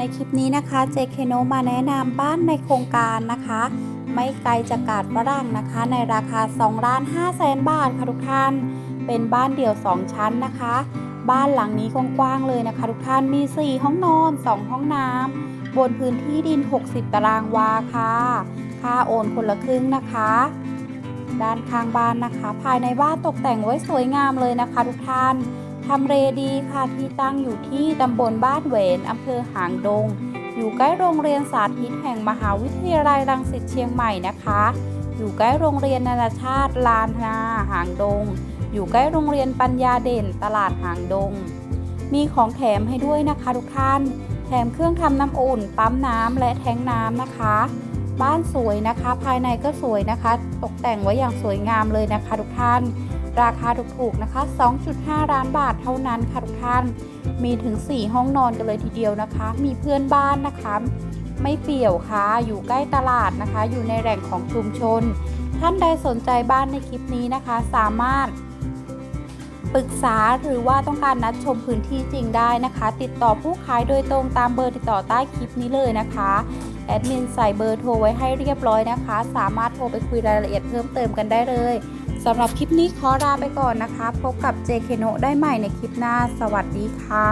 ในคลิปนี้นะคะเจเคโนมาแนะนำบ้านในโครงการนะคะ ไม่ไกลจากกาดฝรั่งนะคะ ในราคา2ล้าน5แสนบาทค่ะทุกท่าน เป็นบ้านเดี่ยว 2 ชั้นนะคะ บ้านหลังนี้กว้างๆเลยนะคะ ทุกท่านมี 4 ห้องนอน 2 ห้องน้ำบนพื้นที่ดิน 60 ตารางวาค่ะ ค่าโอนคนละครึ่งนะคะ ด้านข้างบ้านนะคะ ภายในบ้านตกแต่งไว้สวยงามเลยนะคะ ทุกท่าน ทำเลดีค่ะที่ตั้งอยู่ที่ตำบลบ้านเหวนอำเภอหางดง อยู่ใกล้โรงเรียนสาธิตแห่งมหาวิทยาลัยรังสิตเชียงใหม่นะคะ อยู่ใกล้โรงเรียนนานาชาติลานนาหางดง อยู่ใกล้โรงเรียนปัญญาเด่นตลาดหางดง มีของแถมให้ด้วยนะคะทุกท่าน แถมเครื่องทำน้ำอุ่น ปั๊มน้ำและแทงน้ำนะคะ บ้านสวยนะคะ ภายในก็สวยนะคะ ตกแต่งไว้อย่างสวยงามเลยนะคะ ทุกท่าน ราคาถูกๆนะคะ 2.5 ล้านบาทเท่านั้นค่ะทุกท่าน มีถึง 4 ห้องนอนกันเลยทีเดียวนะคะ มีเพื่อนบ้านนะคะ ไม่เปี่ยวค่ะ อยู่ใกล้ตลาดนะคะ อยู่ในแหล่งของชุมชน ท่านใดสนใจบ้านในคลิปนี้นะคะ สามารถปรึกษาหรือว่าต้องการนัดชมพื้นที่จริงได้นะคะ ติดต่อผู้ขายโดยตรงตามเบอร์ติดต่อใต้คลิปนี้เลยนะคะ แอดมินใส่เบอร์โทรไว้ให้เรียบร้อยนะคะ สามารถโทรไปคุยรายละเอียดเพิ่มเติมกันได้เลยสำหรับคลิปนี้ขอลาไปก่อนนะคะ พบกับ JK n o ได้ใหม่ในคลิปหน้า สวัสดีค่ะ